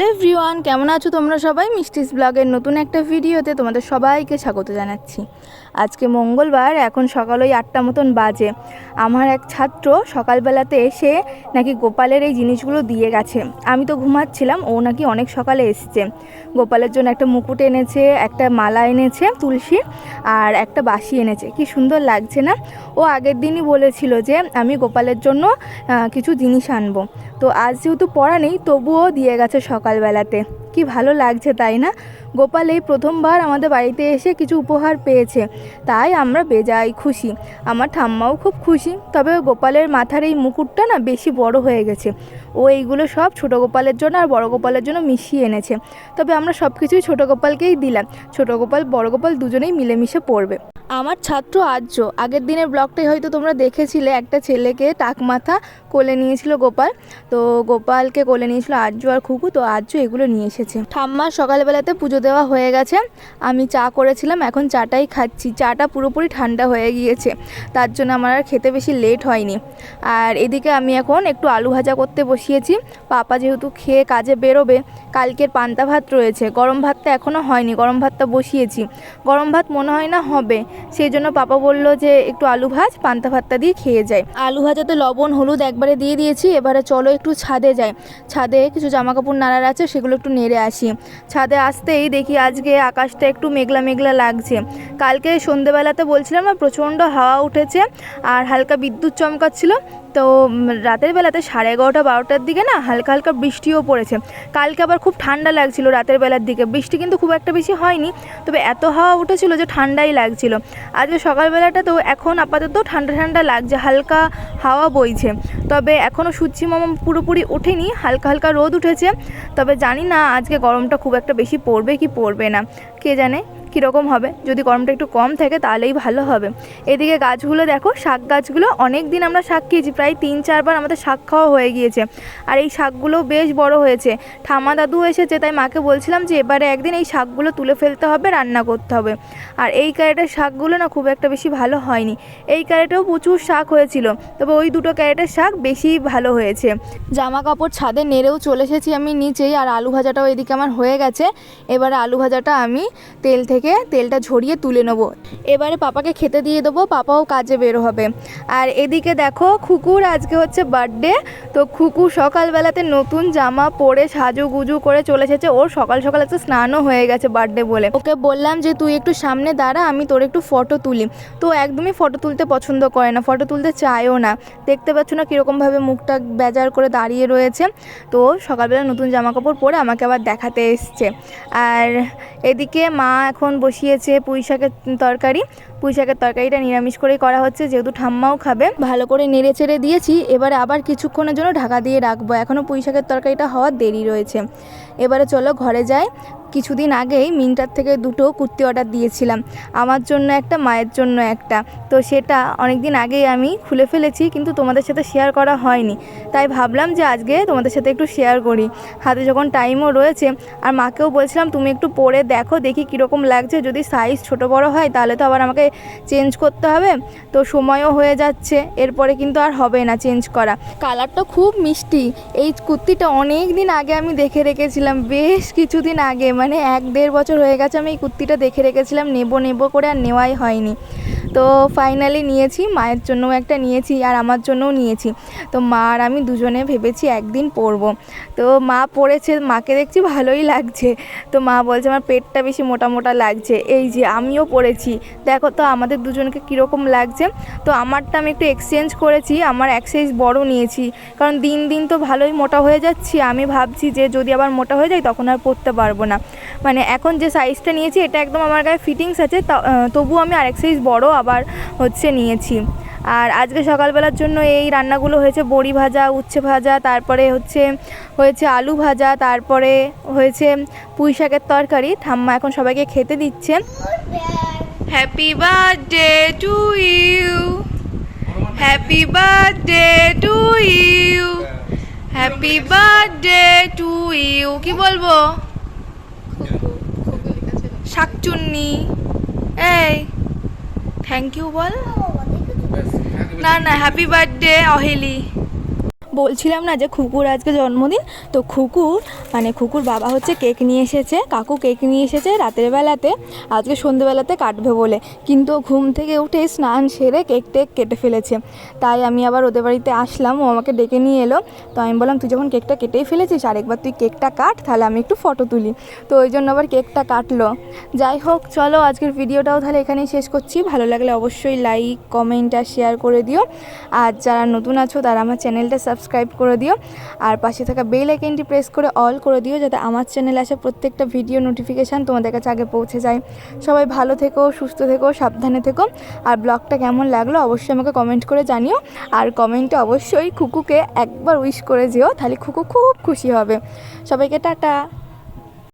Hello everyone, কেমন আছো তোমরা সবাই? মিষ্টিস ব্লগের নতুন একটা ভিডিওতে তোমাদের সবাইকে স্বাগত জানাচ্ছি। আজকে মঙ্গলবার, এখন সকাল ওই আটটা মতন বাজে। আমার এক ছাত্র সকালবেলাতে এসে নাকি গোপালের এই জিনিসগুলো দিয়ে গেছে। আমি তো ঘুমাচ্ছিলাম, ও নাকি অনেক সকালে এসছে। গোপালের জন্য একটা মুকুট এনেছে, একটা মালা এনেছে, তুলসী আর একটা বাসি এনেছে। কি সুন্দর লাগছে না? ও আগের দিনই বলেছিল যে, আমি গোপালের জন্য কিছু জিনিস আনব। তো আজ যেহেতু পড়া নেই, তবুও দিয়ে গেছে সকালবেলাতে। কি ভালো লাগছে তাই না? গোপাল এই প্রথমবার আমাদের বাড়িতে এসে কিছু উপহার পেয়েছে। তাই আমরা বেজায় খুশি। আমার ঠাম্মাও খুব খুশি। তবে গোপালের মাথার এই মুকুটটা না বেশি বড় হয়ে গেছে। ও এইগুলো সব ছোট গোপালের জন্য আর বড় গোপালের জন্য মিশিয়ে এনেছে। তবে আমরা সব কিছুই ছোট গোপালকেই দিলাম। ছোট গোপাল, বড় গোপাল দুজনেই মিলেমিশে পড়বে। আমার ছাত্র আর্য। আগের দিনের ব্লগটাই হয়তো তোমরা দেখেছিলে একটা ছেলেকে টাক মাথা কোলে নিয়েছিল গোপাল। তো গোপালকে কোলে নিয়েছিল আর্য আর খুকু। তো আর্য এগুলো নিয়ে এসেছে। ঠাম্মার সকালবেলাতে পুজো দেওয়া হয়ে গেছে। আমি চা করেছিলাম, এখন চাটাই খাচ্ছি। চাটা পুরোপুরি ঠান্ডা হয়ে গিয়েছে। তার জন্য আমার আর খেতে বেশি লেট হয়নি। আর এদিকে আমি এখন একটু আলু ভাজা করতে বসিয়েছি। পাপা যেহেতু খেয়ে কাজে বেরোবে, কালকের পান্তা ভাত রয়েছে। গরম ভাতটা এখনও হয়নি, গরম ভাতটা বসিয়েছি। গরম ভাত মনে হয় না হবে। সেই জন্য পাপা বলল যে একটু আলু ভাজ, পান্তা ভাতটা দিয়ে খেয়ে যায়। আলু ভাজাতে লবণ, হলুদ একবারে দিয়ে দিয়েছি, এবারে চলো একটু ছাদে যাই। ছাদে কিছু জামা কাপড় নাড়ার আছে, সেগুলো একটু নেড়ে আসি। ছাদে আসতেই দেখি আজকে আকাশটা একটু মেঘলা মেঘলা লাগছে। কালকে সন্ধেবেলাতে বলছিলাম না, প্রচণ্ড হাওয়া উঠেছে আর হালকা বিদ্যুৎ চমকাচ্ছিল। তো রাতের বেলাতে সাড়ে এগারোটা, বারোটার দিকে না হালকা হালকা বৃষ্টিও পড়েছে। কালকে আবার খুব ঠান্ডা লাগছিল রাতের বেলার দিকে। বৃষ্টি কিন্তু খুব একটা বেশি হয়নি, তবে এত হাওয়া উঠেছিল যে ঠান্ডাই লাগছিল। আজকে সকালবেলাটা তো এখন আপাতত ঠান্ডা ঠান্ডা লাগছে, হালকা হাওয়া বইছে। তবে এখনও সূর্যি মামা পুরোপুরি ওঠেনি, হালকা হালকা রোদ উঠেছে। তবে জানি না আজকে গরমটা খুব একটা বেশি পড়বে কি পড়বে না, কে জানে? কীরকম হবে? যদি গরমটা একটু কম থাকে তাহলেই ভালো হবে। এদিকে গাছগুলো দেখো, শাক গাছগুলো অনেক দিন আমরা শাক খেয়েছি, প্রায় তিন চারবার আমাদের শাক খাওয়া হয়ে গিয়েছে। আর এই শাকগুলো বেশ বড় হয়েছে। ঠামা দাদু এসেছে, তাই মাকে বলছিলাম যে এবারে একদিন এই শাকগুলো তুলে ফেলতে হবে, রান্না করতে হবে। আর এই ক্যারেটের শাকগুলো না খুব একটা বেশি ভালো হয়নি। এই ক্যারেটেও প্রচুর শাক হয়েছিল। তবে ওই দুটো ক্যারেটের শাক বেশি ভালো হয়েছে। জামা কাপড় ছাদে নেড়েও চলে এসেছি আমি নিচেই, আর আলু ভাজাটাও এদিকে আমার হয়ে গেছে। এবারে আলু ভাজাটা আমি তেল থেকে তেলটা ঝরিয়ে তুলে নেব। এবারে পাপাকে খেতে দিয়ে দেবো, পাপাও কাজে বের হবে। আর এদিকে দেখো খুকুর আজকে হচ্ছে বার্থডে, তো খুকু সকালবেলাতে নতুন জামা পরে সাজু গুজু করে চলে এসেছে। ওর সকাল সকাল একটা স্নানও হয়ে গেছে বার্থডে বলে। ওকে বললাম যে, তুই একটু সামনে দাঁড়া, আমি তোর একটু ফটো তুলি। তো একদমই ফটো তুলতে পছন্দ করে না, ফটো তুলতে চায়ও না। দেখতে পাচ্ছ না কীরকমভাবে মুখটা বেজার করে দাঁড়িয়ে রয়েছে। তো সকালবেলা নতুন জামা কাপড় পরে আমাকে আবার দেখাতে এসছে। আর এদিকে মা এখন বসিয়েছে পুঁই শাকের তরকারি। পুঁই শাকের তরকারিটা নিরামিষ করেই করা হচ্ছে, যেহেতু ঠাম্মাও খাবে। ভালো করে নেড়ে চেড়ে দিয়েছি, এবারে আবার কিছুক্ষণের জন্য ঢাকা দিয়ে রাখব। এখনও পুঁই শাকের তরকারিটা হওয়ার দেরি রয়েছে। এবারে চলো ঘরে যাই। কিছুদিন আগেই মিন্টার থেকে দুটো কুর্তি অর্ডার দিয়েছিলাম। আমার জন্য একটা, মায়ের জন্য একটা। তো সেটা অনেক দিন আগেই আমি খুলে ফেলেছি, কিন্তু তোমাদের সাথে শেয়ার করা হয়নি। তাই ভাবলাম যে আজকে তোমাদের সাথে একটু শেয়ার করি। হাতে যখন টাইমও রয়েছে, আর মাকেও বলছিলাম, তুমি একটু পরে দেখো, দেখি কীরকম লাগছে। যদি সাইজ ছোট বড় হয়, তাহলে তো আবার আমাকে চেঞ্জ করতে হবে। তো সময়ও হয়ে যাচ্ছে, এরপরে কিন্তু আর হবে না চেঞ্জ করা। কালারটা খুব মিষ্টি। এই কুর্তিটা অনেক দিন আগে আমি দেখে রেখেছিলাম, বেশ কিছুদিন আগে। মানে এক দেড় বছর হয়ে গেছে আমি এই কুর্তিটা দেখে রেখেছিলাম, নেব, নেব করে আর নেওয়াই হয়নি। তো ফাইনালি নিয়েছি, মায়ের জন্যও একটা নিয়েছি আর আমার জন্যও নিয়েছি। তো মা আর আমি দুজনে ভেবেছি একদিন পরবো। তো মা পরেছে মাকে দেখছি ভালোই লাগছে। তো মা বলছে, আমার পেটটা বেশি মোটা মোটা লাগছে। এই যে আমিও পরেছি দেখো তো আমাদের দুজনকে কীরকম লাগছে। তো আমারটা আমি একটু এক্সচেঞ্জ করেছি, আমার এক সাইজ বড় নিয়েছি। কারণ দিন দিন তো ভালোই মোটা হয়ে যাচ্ছি। আমি ভাবছি যে যদি আবার মোটা হয়ে যায় তখন আর পরতে পারব না। মানে এখন যে সাইজটা নিয়েছি এটা একদম আমার গায়ে ফিটিংস আছে। তা- আহ, তবুও আমি আরেক সাইজ বড় আবার হচ্ছে নিয়েছি। আর আজকে সকালবেলার জন্য এই রান্নাগুলো হয়েছে বড়ি ভাজা উচ্ছে ভাজা তারপরে হচ্ছে হয়েছে আলু ভাজা তারপরে হয়েছে পুঁই শাকের তরকারি। ঠাম্মা এখন সবাইকে খেতে দিচ্ছে। Happy birthday to you happy birthday to you happy birthday to you কি বলব? শাকচুন্নি। এই থ্যাংক ইউ বল। না না হ্যাপি বার্থডে অহেলি। বলছিলাম না যে খুকুর আজকে জন্মদিন, তো খুকুর মানে খুকুর বাবা হচ্ছে কেক নিয়ে এসেছে, কাকু কেক নিয়ে এসেছে রাতের বেলাতে, আজকে সন্ধেবেলাতে কাটবে বলে। কিন্তু ঘুম থেকে উঠে স্নান সেরে কেক টেক কেটে ফেলেছে। তাই আমি আবার ওদের বাড়িতে আসলাম, ও আমাকে ডেকে নিয়ে এলো। তো আমি বললাম, তুই যখন কেকটা কেটেই ফেলেছিস, আরেকবার তুই কেকটা কাট, তাহলে আমি একটু ফটো তুলি। তো ওই জন্য আবার কেকটা কাটলো। যাই হোক, চলো আজকের ভিডিওটাও তাহলে এখানেই শেষ করছি। ভালো লাগলে অবশ্যই লাইক, কমেন্ট আর শেয়ার করে দিও। আর যারা নতুন আছো, তারা আমার চ্যানেলটা সাবস্ক্রাইব করে দিও। আর পাশে থাকা বেল আইকনটি প্রেস করে অল করে দিও যাতে আমার চ্যানেলে আসা প্রত্যেকটা ভিডিও নোটিফিকেশান তোমাদের কাছে আগে পৌঁছে যায়। সবাই ভালো থেকো, সুস্থ থেকো, সাবধানে থেকো। আর ব্লগটা কেমন লাগল অবশ্যই আমাকে কমেন্ট করে জানিও। আর কমেন্টে অবশ্যই খুকুকে একবার উইশ করে যেও, তাহলে খুকু খুব খুশি হবে। সবাইকে টাটা।